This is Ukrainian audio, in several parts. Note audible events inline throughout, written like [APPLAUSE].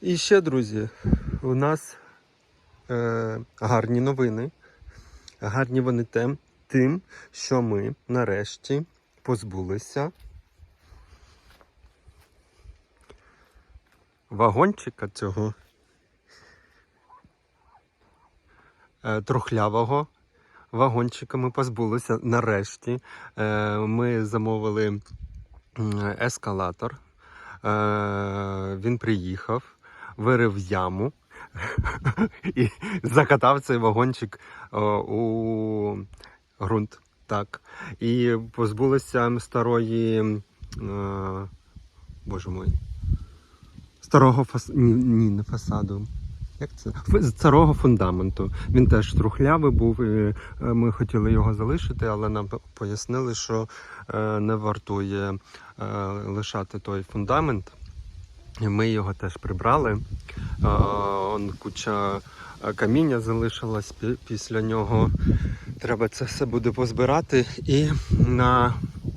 І ще, друзі, у нас е, гарні новини. Гарні вони тем, тим, що ми нарешті позбулися вагончика цього е, трухлявого вагончика ми позбулися нарешті. Е, ми замовили ескалатор. Е, він приїхав, вирив яму і закатав цей вагончик е, у ґрунт. Так. І позбулися старої. Е, боже мой. Старого фас... ні, ні, не фасаду. Як це? Старого фундаменту. Він теж трухлявий був. І е, ми хотіли його залишити, але нам пояснили, що не вартує лишати той фундамент. Ми його теж прибрали. Он куча каміння залишилась після нього. Треба це все буде позбирати і на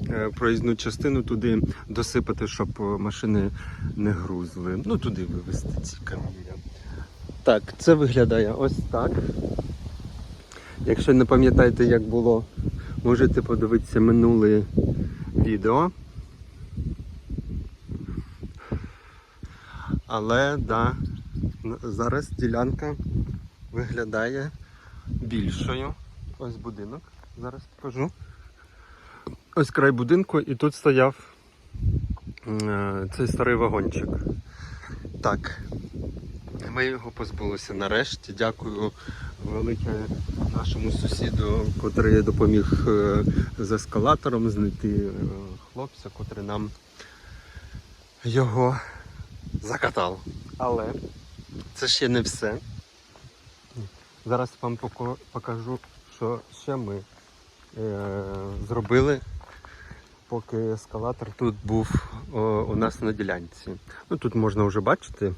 е, проїзну частину туди досипати, щоб машини не грузили. Ну туди вивезти ці каміння. Так, це виглядає ось так. Якщо не пам'ятаєте, як було, можете подивитися минуле відео. Але да, зараз ділянка виглядає більшою. Ось будинок. Зараз покажу. Ось край будинку, і тут стояв е, цей старий вагончик. Так, ми його позбулися нарешті. Дякую велике нашому сусіду, котрий допоміг е, з ескалатором знайти е, хлопця, котрий нам його закатав. Але це ще не все. Зараз вам покажу, що ще ми е, зробили, поки ескалатор тут був о, у нас на ділянці. Ну, тут можна вже бачити,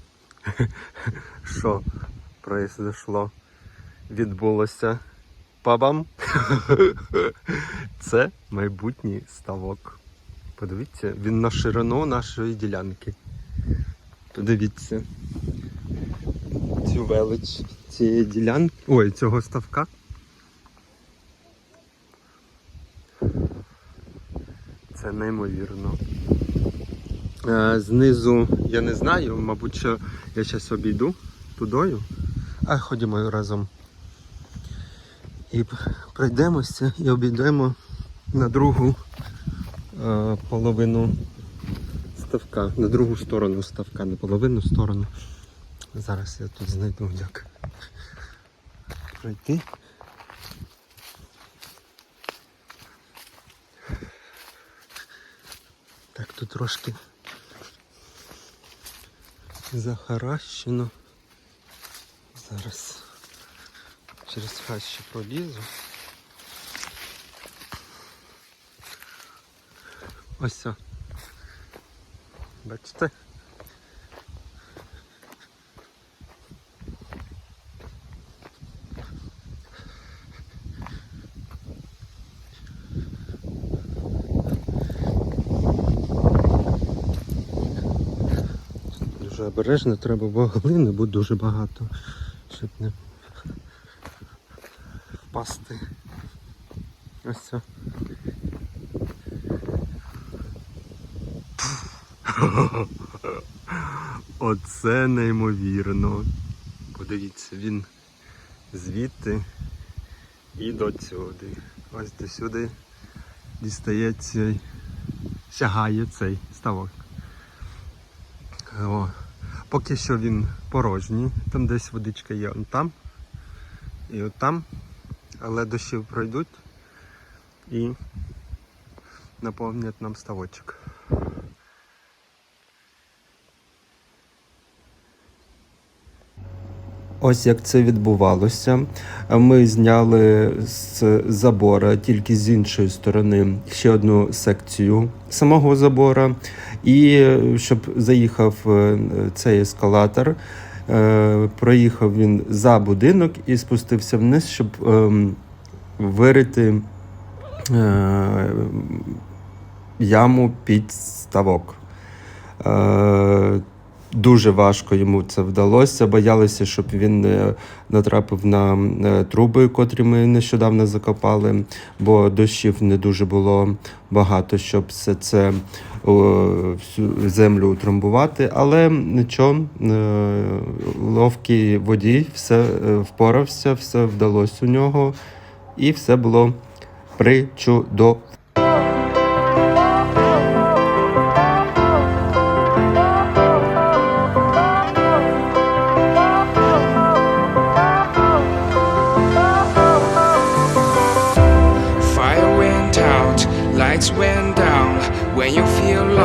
[LAUGHS] що произошло, відбулося. Пабам! [LAUGHS] Це майбутній ставок. Подивіться, він на ширину нашої ділянки. Подивіться цю велич цієї ділянки. Ой, цього ставка. Це неймовірно. Е, знизу я не знаю, мабуть, що я зараз обійду тудою. А ходімо разом. І пройдемося і обійдемо на другу е, половину ставка, на другу сторону ставка, на половину сторону. Зараз я тут знайду як пройти. Так, тут трошки захаращено. Зараз через хащі пролізу. Ось. о. Бачите? Дуже обережно треба, бо глини буде дуже багато, щоб не впасти. Ось це. [LAUGHS] Оце неймовірно. Подивіться, він звідти і до сюди. Ось до сюди дістає цей, сягає цей ставок. О, поки що він порожній, там десь водичка є он там і от там, але дощі пройдуть і наповнять нам ставочок. Ось як це відбувалося. Ми зняли з забора тільки з іншої сторони ще одну секцію самого забора. І щоб заїхав е, цей ескалатор, е, проїхав він за будинок і спустився вниз, щоб ем, вирити е, яму під ставок. Е, дуже важко йому це вдалося. Боялися, щоб він не натрапив на е, труби, котрі ми нещодавно закопали, бо дощів не дуже було багато, щоб все це всю землю утрамбувати. Але нічого, е, ловкий водій все е, впорався, все вдалося у нього, і все було причудово.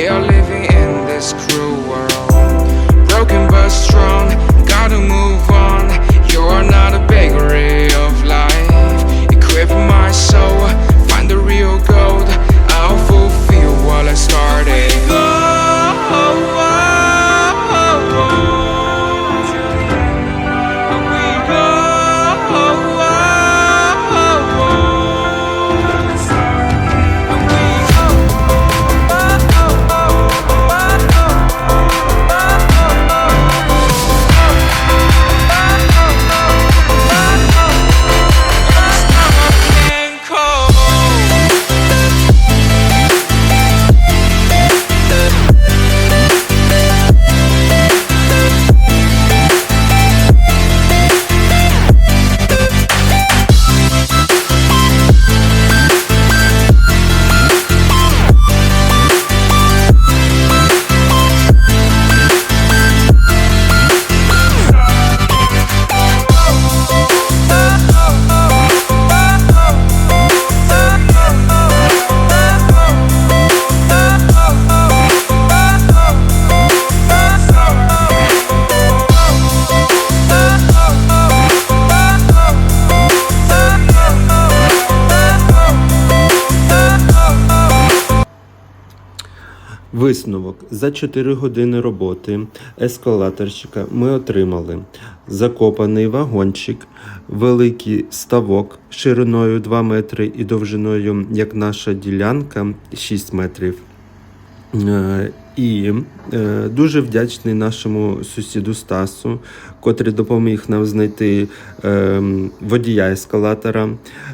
We are living in this cruel world. Broken but strong, gotta move Висновок за 4 години роботи ескалаторщика ми отримали закопаний вагончик, великий ставок шириною 2 метри і довжиною, як наша ділянка, 6 метрів. І е, дуже вдячний нашому сусіду Стасу, котрий допоміг нам знайти е, водія ескалатора.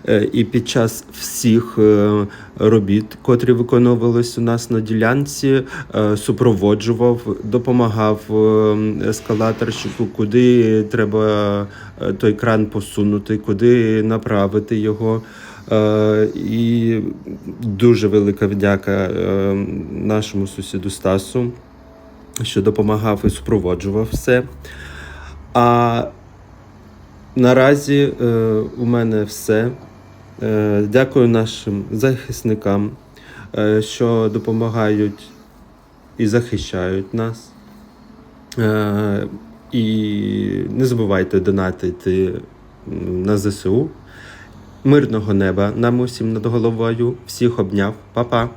Е, І під час всіх е, робіт, котрі виконувались у нас на ділянці, е, супроводжував, допомагав е, ескалаторщику, куди треба е, той кран посунути, куди направити його. Е, І дуже велика вдяка е, нашому сусіду Стасу, що допомагав і супроводжував все. А наразі е, у мене все. Дякую нашим захисникам, що допомагають і захищають нас. І не забувайте донатити на ЗСУ. Мирного неба нам усім над головою. Всіх обняв. Па-па.